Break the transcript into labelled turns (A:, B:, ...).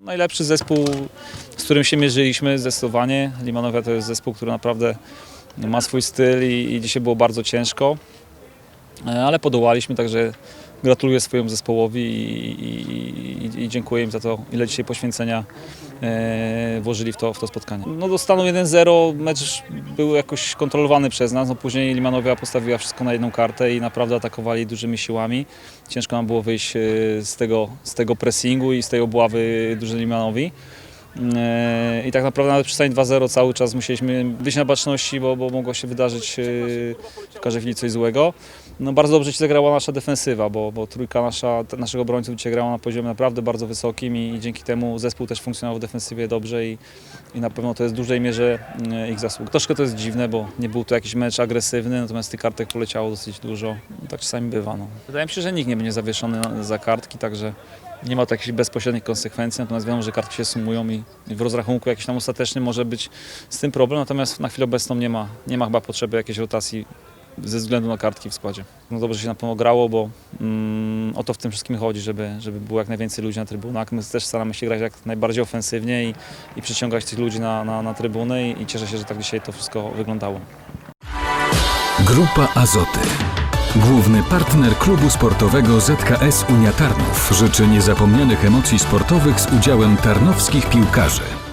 A: najlepszy zespół, z którym się mierzyliśmy zdecydowanie. Limanowia to jest zespół, który naprawdę ma swój styl i, i dzisiaj było bardzo ciężko, E, ale podołaliśmy, także gratuluję swojemu zespołowi i, i, i, dziękuję im za to, ile dzisiaj poświęcenia włożyli w to, w to spotkanie. No do stanu 1-0 mecz był jakoś kontrolowany przez nas, no później Limanowia postawiła wszystko na jedną kartę i naprawdę atakowali dużymi siłami. Ciężko nam było wyjść e, z tego, z tego pressingu i z tej obławy drużyny Limanowi. E, I tak naprawdę nawet przy stanie 2-0 cały czas musieliśmy być na baczności, bo, bo mogło się wydarzyć e, w każdej chwili coś złego. No bardzo dobrze ci zagrała nasza defensywa, bo, bo trójka nasza, naszych obrońców dzisiaj grała na poziomie naprawdę bardzo wysokim i, i dzięki temu zespół też funkcjonował w defensywie dobrze i, i na pewno to jest w dużej mierze e, ich zasług. Troszkę to jest dziwne, bo nie był to jakiś mecz agresywny, natomiast tych kartek poleciało dosyć dużo. Tak czasami bywa. No. Wydaje mi się, że nikt nie będzie zawieszony za kartki, także nie ma to jakichś bezpośrednich konsekwencji, natomiast wiadomo, że kartki się sumują i, w rozrachunku jakiś tam ostateczny może być z tym problem, natomiast na chwilę obecną nie ma, nie ma chyba potrzeby jakiejś rotacji ze względu na kartki w składzie. No dobrze się na pewno grało, bo mm, o to w tym wszystkim chodzi, żeby, żeby było jak najwięcej ludzi na trybunach. My też staramy się grać jak najbardziej ofensywnie i, i przyciągać tych ludzi na, na, na trybuny i, i cieszę się, że tak dzisiaj to wszystko wyglądało.
B: Grupa Azoty. Główny partner klubu sportowego ZKS Unia Tarnów życzy niezapomnianych emocji sportowych z udziałem tarnowskich piłkarzy.